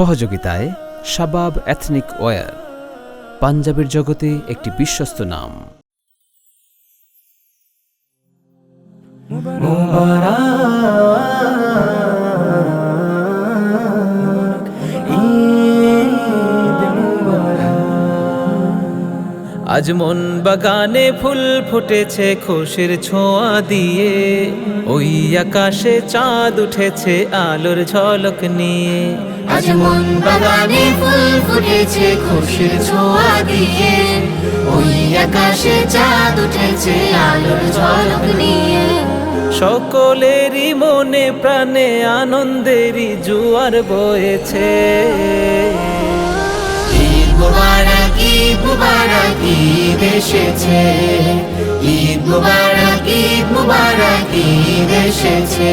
সহযোগিতায় শাবাব ethnic war পাঞ্জাবের জগতে একটি বিশ্বস্ত নাম। আজ মন বাগানে ফুল ফুটেছে খুশির ছোঁয়া দিয়ে। ওই আকাশে চাঁদ উঠেছে আলোর ঝলক নিয়ে। আজ মন বাগানে ফুল ফুটেছে খুশির ছোঁয়া দিয়ে। ওই আকাশে চাঁদ উঠেছে আলোর ঝলক নিয়ে। সকলেরই মনে প্রাণে আনন্দেরই জুয়ার বয়েছে। মুবারক ঈদ মুবারক ঈদ এসেছে। ঈদ মুবারক ঈদ মুবারক ঈদ এসেছে।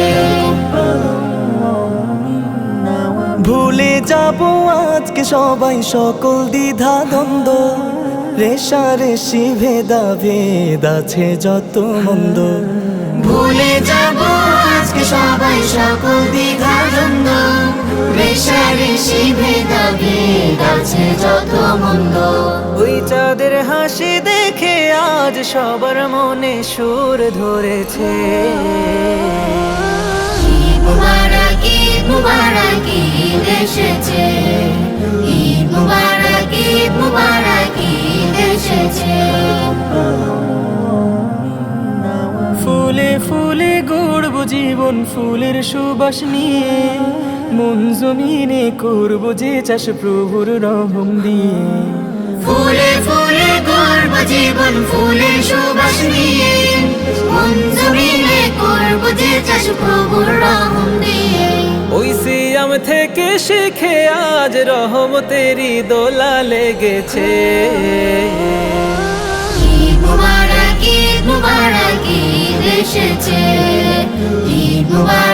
ভুলে যাব আজকে সবাই সকল দ্বিধা দ্বন্দ্ব। রেশা রেশি ভেদা ভেদ আছে যত মন্দ। ভুলে যাব আজকে সবাই সকল দ্বিধা দ্বন্দ্ব। রেশারেশি ভেদা ভেদ আছে যত মন্দ। ওই চাঁদের হাসি দেখে আজ সবার মনে সুর ধরেছে। ঈদ মুবারক ঈদ মুবারক ঈদ এসেছে। ঈদ মুবারক ঈদ এসেছে। ফুলে ফুলে গড়ব জীবন ফুলের সুবাস নিয়ে। মন জমিনে করব যে চাষ প্রভুর রহম দিয়ে। ফুলে ফুলে গর্ব জীবন ফুলে সুবাস নিয়ে। মন জমিনে করব যে চাষ প্রভুর রহম দিয়ে। ওই সিয়াম থেকে শিখে আজ রহমতেরই দোলা লেগেছে। মুবারক ঈদ মুবারক ঈদ এসেছে। ঈদ মুবারক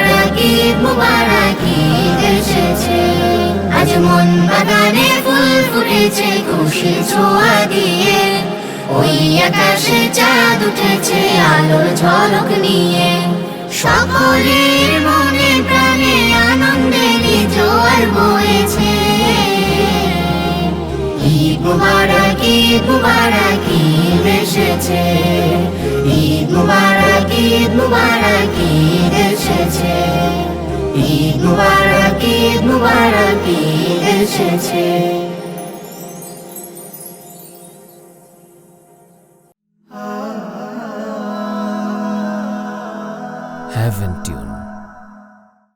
আজ মন বাগানে ফুল ফুটেছে খুশি ছোঁয়া দিয়ে। ওই আকাশে চাঁদ উঠেছে, আলোর ঝলক নিয়ে। সকলের মনে প্রাণে আনন্দেরই জোয়ার বয়েছে। ঈদ মুবারক ঈদ মুবারক ঈদ এসেছে। ঈদ মুবারক ঈদ মুবারক ঈদ এসেছে ঈদ ঈদ মুবারক ঈদ এসেছে। Heaven Tune.